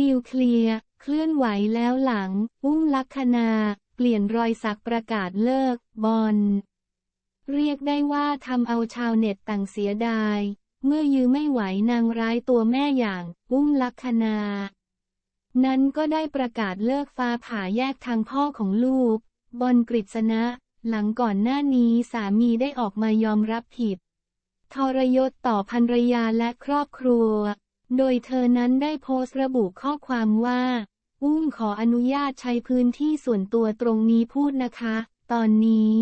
นิวเคลียร์ เคลื่อนไหวแล้วหลัง อุ้มลักษณาเปลี่ยนรอยสักประกาศเลิก บอล เรียกได้ว่าทำเอาชาวเน็ตต่างเสียดาย เมื่อยื้อไม่ไหวนางร้ายตัวแม่อย่าง อุ้มลักษณานั้นก็ได้ประกาศเลิกฟ้าผ่าแยกทางพ่อของลูก บอลกฤษณะ หลังก่อนหน้านี้สามีได้ออกมายอมรับผิด ทรยศต่อภรรยาและครอบครัว โดยเธอนั้นได้โพสต์ระบุข้อความว่า อุ้มขออนุญาตใช้พื้นที่ส่วนตัวตรงนี้พูดนะคะ ตอนนี้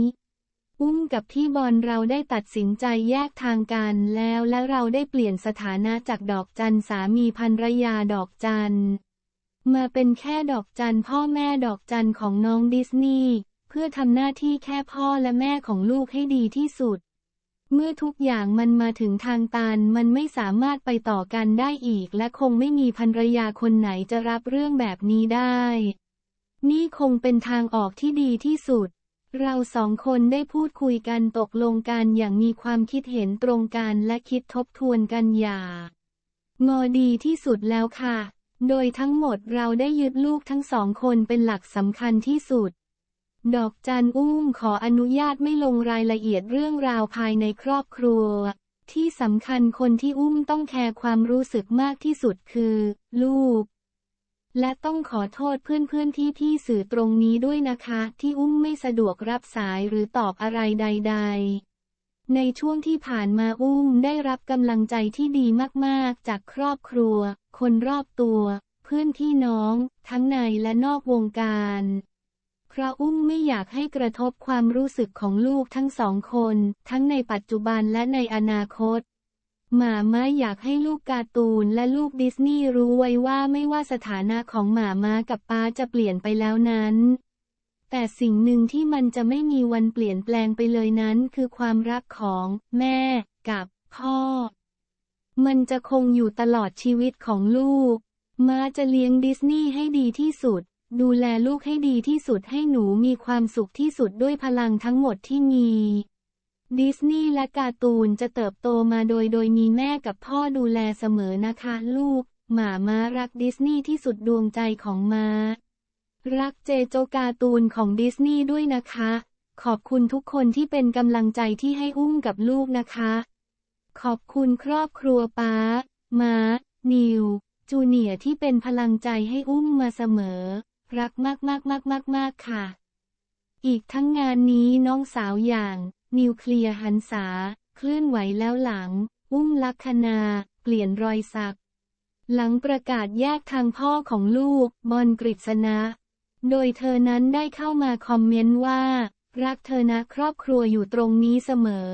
อุ้มกับพี่บอลเราได้ตัดสินใจแยกทางกันแล้วและเราได้เปลี่ยนสถานะจากดอกจันสามีภรรยาดอกจันมาเป็นแค่ดอกจันพ่อแม่ดอกจันของน้องดิสนีย์เพื่อทำหน้าที่แค่พ่อและแม่ของลูกให้ดีที่สุด เมื่อทุกอย่างมันมาถึงทางตันมันไม่สามารถไปต่อกันได้อีก และคงไม่มีภรรยาคนไหนจะรับเรื่องแบบนี้ได้ นี่คงเป็นทางออกที่ดีที่สุด เราสองคนได้พูดคุยกันตกลงกันอย่างมีความคิดเห็นตรงกันและคิดทบทวนกันอย่างอดีที่สุดแล้วค่ะ โดยทั้งหมดเราได้ยึดลูกทั้งสองคนเป็นหลักสำคัญที่สุด ดอกจันอุ้มขออนุญาตไม่ลงรายละเอียดเรื่องราวภายในครอบครัว ที่สำคัญคนที่อุ้มต้องแคร์ความรู้สึกมากที่สุดคือ ลูก และต้องขอโทษเพื่อนๆที่พี่สื่อตรงนี้ด้วยนะคะ ที่อุ้มไม่สะดวกรับสายหรือตอบอะไรใด ๆในช่วงที่ผ่านมาอุ้มได้รับกำลังใจที่ดีมากๆ จากครอบครัว คนรอบตัว เพื่อนพี่น้อง ทั้งในและนอกวงการ เพราะอุ้มไม่อยากให้กระทบความรู้สึกของลูกทั้งสองคน ทั้งในปัจจุบันและในอนาคตหมาม้าอยากให้ลูกการ์ตูนและลูกดิสนีย์รู้ไว้ว่าไม่ว่าสถานะของหมาม้ากับป้าจะเปลี่ยนไปแล้วนั้น แต่สิ่งหนึ่งที่มันจะไม่มีวันเปลี่ยนแปลงไปเลยนั้นคือความรักของแม่กับพ่อ มันจะคงอยู่ตลอดชีวิตของลูก ม้าจะเลี้ยงดิสนีย์ให้ดีที่สุด ดูแลลูกให้ดีที่สุดให้หนูมีความสุขที่สุดด้วยพลังทั้งหมดที่มี ดิสนีย์และการ์ตูนจะเติบโตมาโดยโดยมีแม่กับพ่อดูแลเสมอนะคะ ลูก หมาม้ารักดิสนีย์ที่สุดดวงใจของม้า รักเจโจการ์ตูนของดิสนีย์ด้วยนะคะ ขอบคุณทุกคนที่เป็นกำลังใจที่ให้อุ้มกับลูกนะคะ ขอบคุณครอบครัวป้า ม้า นิว จูเนียที่เป็นพลังใจให้อุ้มมาเสมอ รักมากๆๆๆๆค่ะ อีกทั้งงานนี้น้องสาวอย่าง นิวเคลียร์หันษา เคลื่อนไหวแล้วหลัง อุ้มลักษณา เปลี่ยนรอยสัก หลังประกาศแยกทางพ่อของลูก บอลกฤษณะ โดยเธอนั้นได้เข้ามาคอมเมนต์ว่า รักเธอนะครอบครัวอยู่ตรงนี้เสมอ